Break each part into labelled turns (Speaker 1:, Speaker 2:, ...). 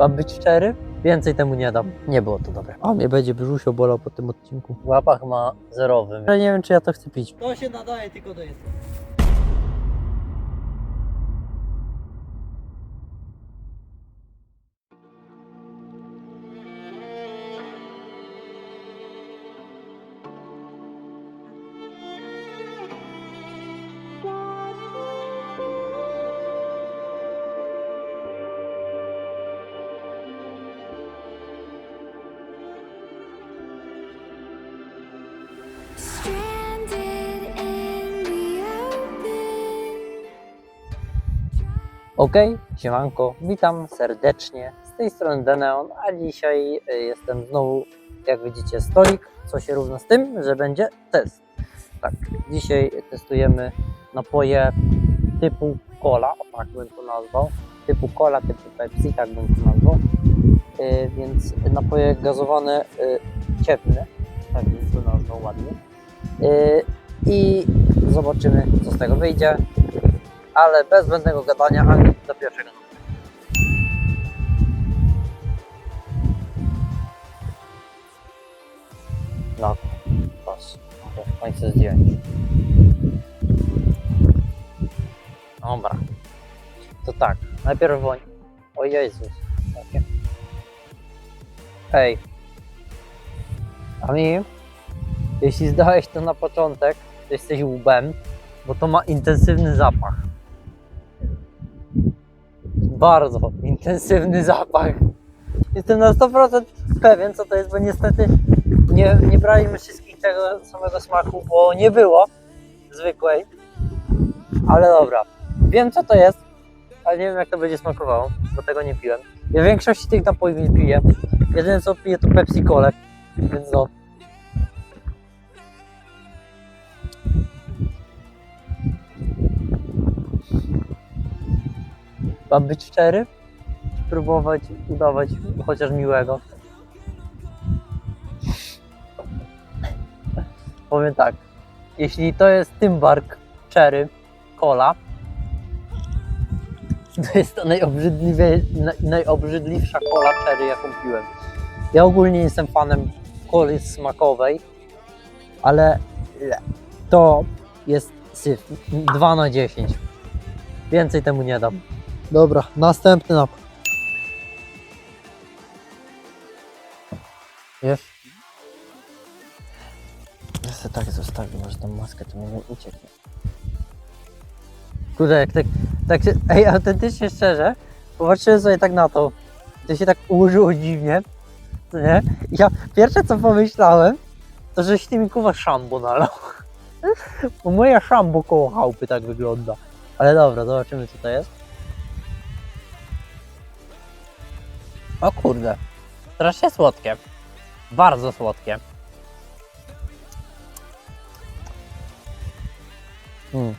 Speaker 1: Mam być szczery? Więcej temu nie dam. Nie było to dobre. A mnie będzie brzuszio bolał po tym odcinku. W łapach ma zerowy. Ja nie wiem, czy ja to chcę pić.
Speaker 2: To się nadaje tylko do jedzenia.
Speaker 1: Okej, siemanko, witam serdecznie. Z tej strony Deneon, a dzisiaj y, jestem znowu, jak widzicie, stolik, co się równa z tym, że będzie test. Tak, dzisiaj testujemy napoje typu cola, o tak bym to nazwał, typu cola, typu Pepsi, tak bym to nazwał. Y, więc napoje gazowane, y, ciepłe, tak bym to nazwał ładnie. Y, I zobaczymy, co z tego wyjdzie ale bez zbędnego gadania ani do pierwszego. No, patrz, to w końcu zdjąć. Dobra. To tak, najpierw woń. O Jezus, takie. Ej. A mi, jeśli zdałeś to na początek, to jesteś łbem, bo to ma intensywny zapach. Bardzo intensywny zapach. Jestem na 100% pewien, co to jest, bo niestety nie, nie braliśmy wszystkich tego samego smaku, bo nie było zwykłej. Ale dobra, wiem co to jest, ale nie wiem jak to będzie smakowało, bo tego nie piłem. Ja większości tych napojów nie piję. Jedyne co piję to Pepsi Cole, więc no. Mam być szczery? Próbować udawać chociaż miłego. Powiem tak. Jeśli to jest Tymbark Cherry Cola, to jest to najobrzydliwie, naj- najobrzydliwsza cola cherry, jaką piłem. Ja ogólnie nie jestem fanem coli smakowej, ale to jest syf. 2 na 10. Więcej temu nie dam. Dobra, następny napój. Wiesz? Ja sobie tak zostawię, może tą maskę to mi nie ucieknie. Kurde, jak tak, tak się, ej, autentycznie szczerze, popatrzyłem sobie tak na to, to się tak ułożyło dziwnie, nie? Ja pierwsze co pomyślałem, to żeś ty mi kuwa szambo nalał. Bo moja szambo koło chałupy tak wygląda. Ale dobra, zobaczymy co to jest. O kurde. Strasznie słodkie. Bardzo słodkie. Mm.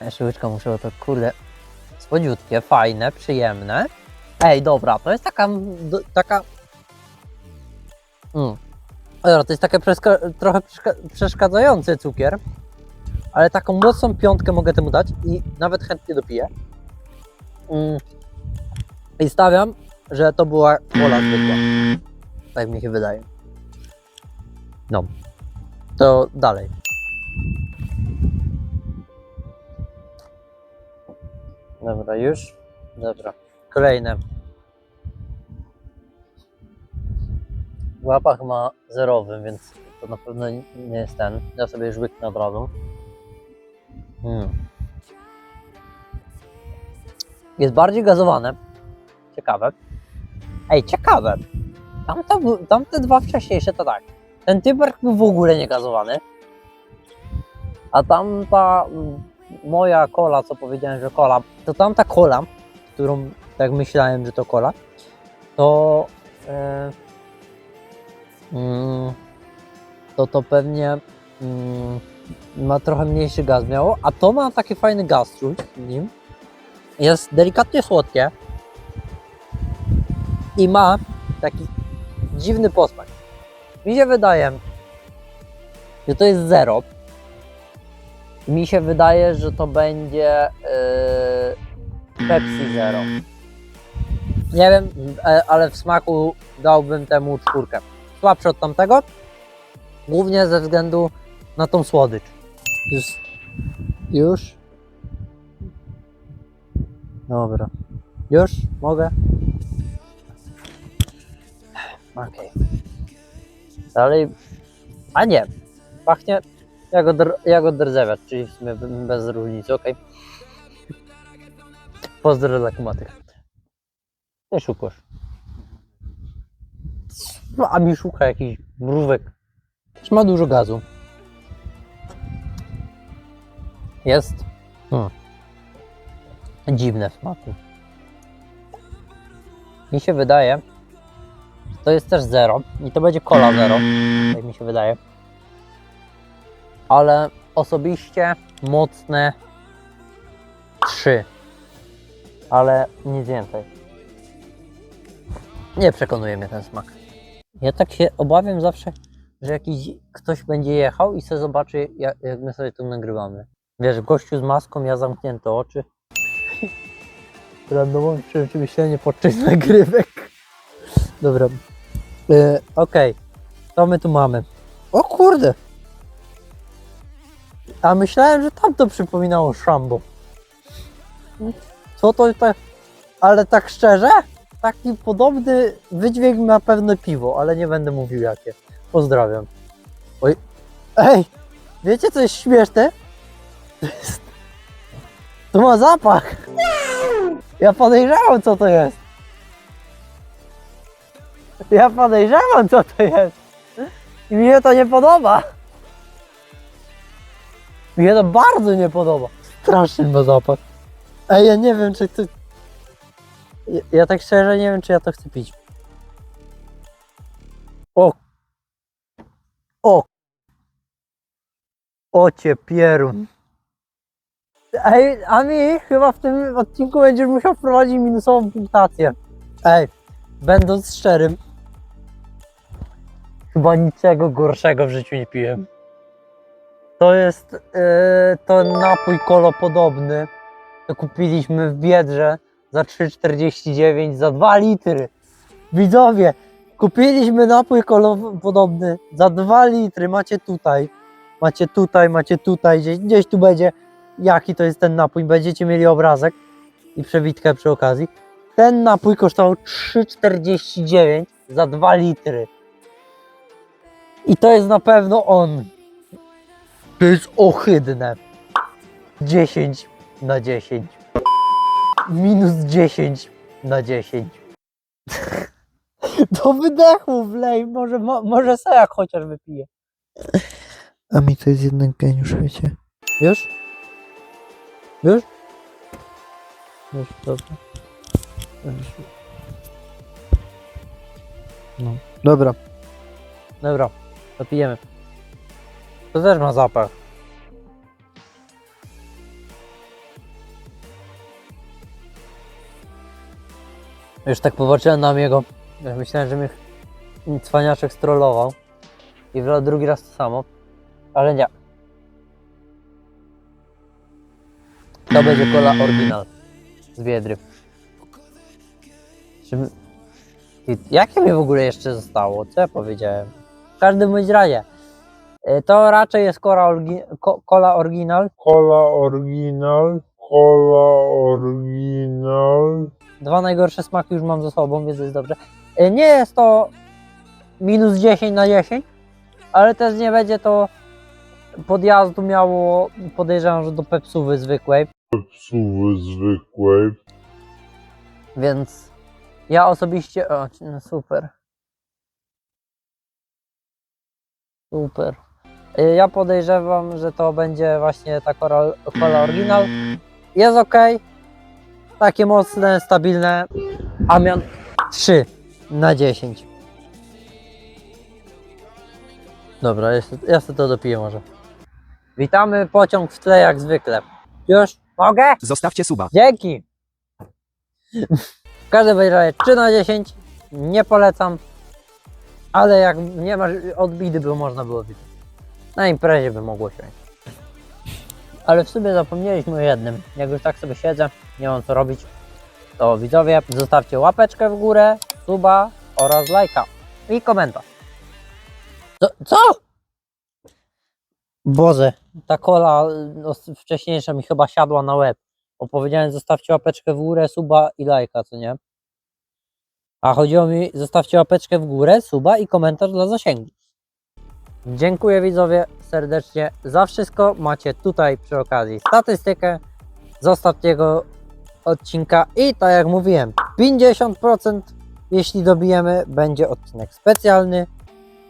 Speaker 1: Jeszcze łyczka muszę, to kurde. Słodziutkie, fajne, przyjemne. Ej, dobra, to jest taka. do- taka. Mm. Dobra, to jest takie trochę przeszka- przeszkadzający cukier. Ale taką mocną piątkę mogę temu dać i nawet chętnie dopiję. Mm. I stawiam, że to była kola zwykła. Tak mi się wydaje. No. To dalej. Dobra, już? Dobra. Kolejne. W łapach ma zerowy, więc to na pewno nie jest ten. Ja sobie już łyknę od razu. Mm. Jest bardziej gazowane. Ciekawe. Ej, ciekawe. Tamto, tamte dwa wcześniejsze to tak. Ten tyberk był w ogóle nie gazowany. A tamta moja kola, co powiedziałem, że kola, to tamta kola, którą tak myślałem, że to kola, to e, mm, to to pewnie mm, ma trochę mniejszy gaz miało, a to ma taki fajny gaz czuć w nim. Jest delikatnie słodkie i ma taki dziwny posmak. Mi się wydaje, że to jest zero. Mi się wydaje, że to będzie yy, Pepsi Zero. Nie wiem, e, ale w smaku dałbym temu czwórkę. Słabszy od tamtego, głównie ze względu na tą słodycz. Już. Już. Dobra. Już? Mogę? Okej. Dalej. A nie. Pachnie jak od, jak od rdzewiat, czyli w sumie be- bez różnicy, okej. Pozdro dla kumatych. Nie szukasz. A mi szuka jakiś mrówek. Też ma dużo gazu. Jest. Hmm. Dziwne w smaku. Mi się wydaje, to jest też zero i to będzie cola zero, tak mi się wydaje. Ale osobiście mocne 3. Ale nic więcej. Nie przekonuje mnie ten smak. Ja tak się obawiam zawsze, że jakiś ktoś będzie jechał i sobie zobaczy, jak, jak my sobie tu nagrywamy. Wiesz, gościu z maską, ja zamknięte oczy. Randomowe przemyślenie podczas nagrywek. Dobra. Yy, Okej. Co my tu mamy? O kurde! A myślałem, że tam to przypominało Szambo. Co to tak? Ale tak szczerze? Taki podobny wydźwięk ma pewne piwo, ale nie będę mówił jakie. Pozdrawiam. Oj. Ej! Wiecie co jest śmieszne? To jest... To ma zapach! Ja podejrzewam co to jest. Ja podejrzewam co to jest. I mi się to nie podoba. Mi się to bardzo nie podoba. Straszny ma zapach. Ej, ja nie wiem czy to... Ja, ja tak szczerze nie wiem czy ja to chcę pić. O! O! Ocie pierun. Ej, a mi chyba w tym odcinku będziesz musiał wprowadzić minusową punktację. Ej, będąc szczerym, chyba niczego gorszego w życiu nie piłem. To jest yy, to napój kolopodobny. To kupiliśmy w Biedrze za 3,49 za 2 litry. Widzowie, kupiliśmy napój kolopodobny za 2 litry. Macie tutaj, macie tutaj, macie tutaj, gdzieś, gdzieś tu będzie jaki to jest ten napój. Będziecie mieli obrazek i przewitkę przy okazji. Ten napój kosztował 3,49 za 2 litry. I to jest na pewno on. To jest ohydne. 10 na 10. Minus 10 na 10. Do wydechu wlej, może, mo, może sojak chociaż wypije.
Speaker 2: A mi to jest jednak geniusz, wiecie.
Speaker 1: Już? Już? Już, dobra. No, dobra. Dobra, to pijemy. To też ma zapach. Już tak popatrzyłem na jego. Myślałem, że mnie cwaniaczek strollował. I wlał drugi raz to samo. Ale nie. To będzie kola oryginal z Wiedry. Czy... Jakie mi w ogóle jeszcze zostało? Co ja powiedziałem? W każdym bądź razie. y, To raczej jest kola, orgi... ko- kola oryginal.
Speaker 3: Cola oryginal, cola oryginal.
Speaker 1: Dwa najgorsze smaki już mam ze sobą, więc jest dobrze. Y, Nie jest to minus 10 na 10, ale też nie będzie to podjazdu miało, podejrzewam, że do pepsuwy zwykłej.
Speaker 3: Psuwy zwykłej.
Speaker 1: Więc ja osobiście. O, no super. Super. Y, Ja podejrzewam, że to będzie właśnie ta kola, kola oryginal. Jest ok. Takie mocne, stabilne. A mian 3 na 10. Dobra, ja sobie, ja sobie to dopiję może. Witamy pociąg w tle jak zwykle. Już mogę?
Speaker 4: Zostawcie suba.
Speaker 1: Dzięki! W każdym razie 3 na 10 nie polecam, ale jak nie masz odbity, by można było widzieć. Na imprezie by mogło się. Ale w sumie zapomnieliśmy o jednym. Jak już tak sobie siedzę, nie mam co robić, to widzowie zostawcie łapeczkę w górę, suba oraz lajka i komentarz. Co? co? Boże, ta kola no, wcześniejsza mi chyba siadła na łeb. Opowiedziałem, zostawcie łapeczkę w górę, suba i lajka, co nie? A chodziło mi, zostawcie łapeczkę w górę, suba i komentarz dla zasięgu. Dziękuję widzowie serdecznie za wszystko. Macie tutaj przy okazji statystykę z ostatniego odcinka i tak jak mówiłem, 50% jeśli dobijemy, będzie odcinek specjalny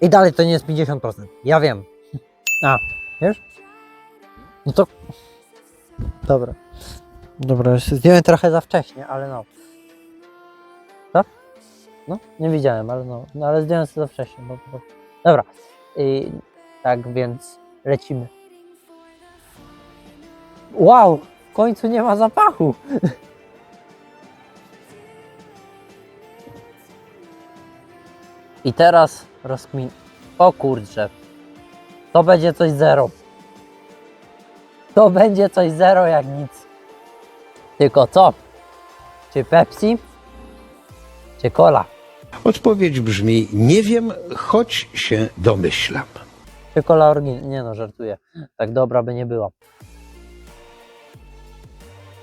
Speaker 1: i dalej to nie jest 50%. Ja wiem. A, wiesz? No to... Dobra. Dobra, zdjąłem trochę za wcześnie, ale no. No, nie widziałem, ale no. no ale zdjąłem sobie za wcześnie. Bo, bo... Dobra. I, tak więc lecimy. Wow! W końcu nie ma zapachu! I teraz rozkmin. O kurczę. To będzie coś zero. To będzie coś zero jak nic. Tylko co? Czy Pepsi? Czy cola?
Speaker 4: Odpowiedź brzmi: Nie wiem, choć się domyślam.
Speaker 1: Cola oryginalna? Nie no, żartuję. Tak dobra by nie była.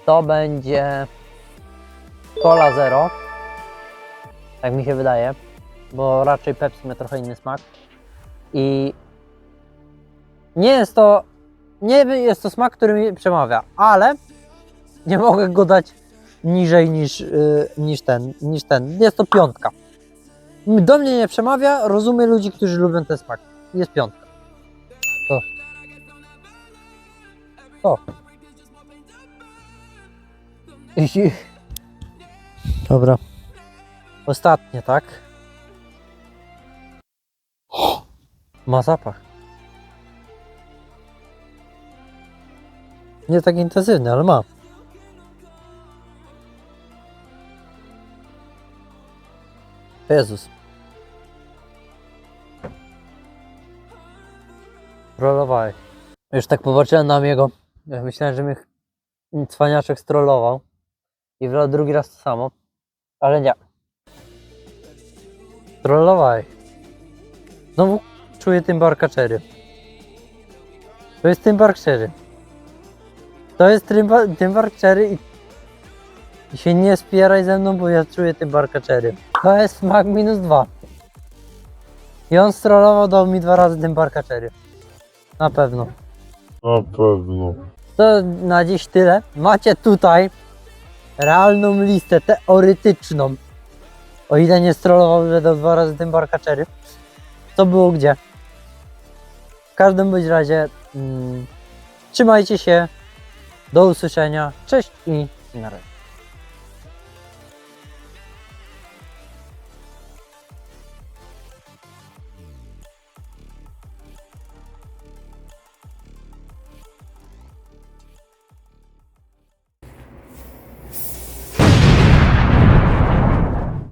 Speaker 1: To będzie cola zero. Tak mi się wydaje. Bo raczej Pepsi ma trochę inny smak. I nie jest to nie jest to smak, który mi przemawia, ale nie mogę go dać niżej niż, yy, niż ten, niż ten. Jest to piątka. Do mnie nie przemawia, rozumiem ludzi, którzy lubią ten smak. Jest piątka. To. To. Dobra. Ostatnie, tak? Ma zapach. Nie tak intensywny, ale ma. Jezus. Trollowałeś. Już tak popatrzyłem na jego. Myślałem, że mnie cwaniaczek strollował. I wlał drugi raz to samo. Ale nie. Trollowałeś. Znowu czuję tym barkaczery. To jest tym barkaczery. To jest Tymbark Cherry i... i się nie spieraj ze mną, bo ja czuję Tymbarka Cherry. To jest smak minus dwa. I on strollował, dał mi dwa razy Tymbarka Cherry. Na pewno.
Speaker 3: Na pewno.
Speaker 1: To na dziś tyle. Macie tutaj realną listę teoretyczną. O ile nie strollował, że dał dwa razy Tymbarka Cherry. To było gdzie? W każdym bądź razie mm, trzymajcie się. Do usłyszenia. Cześć i na razie.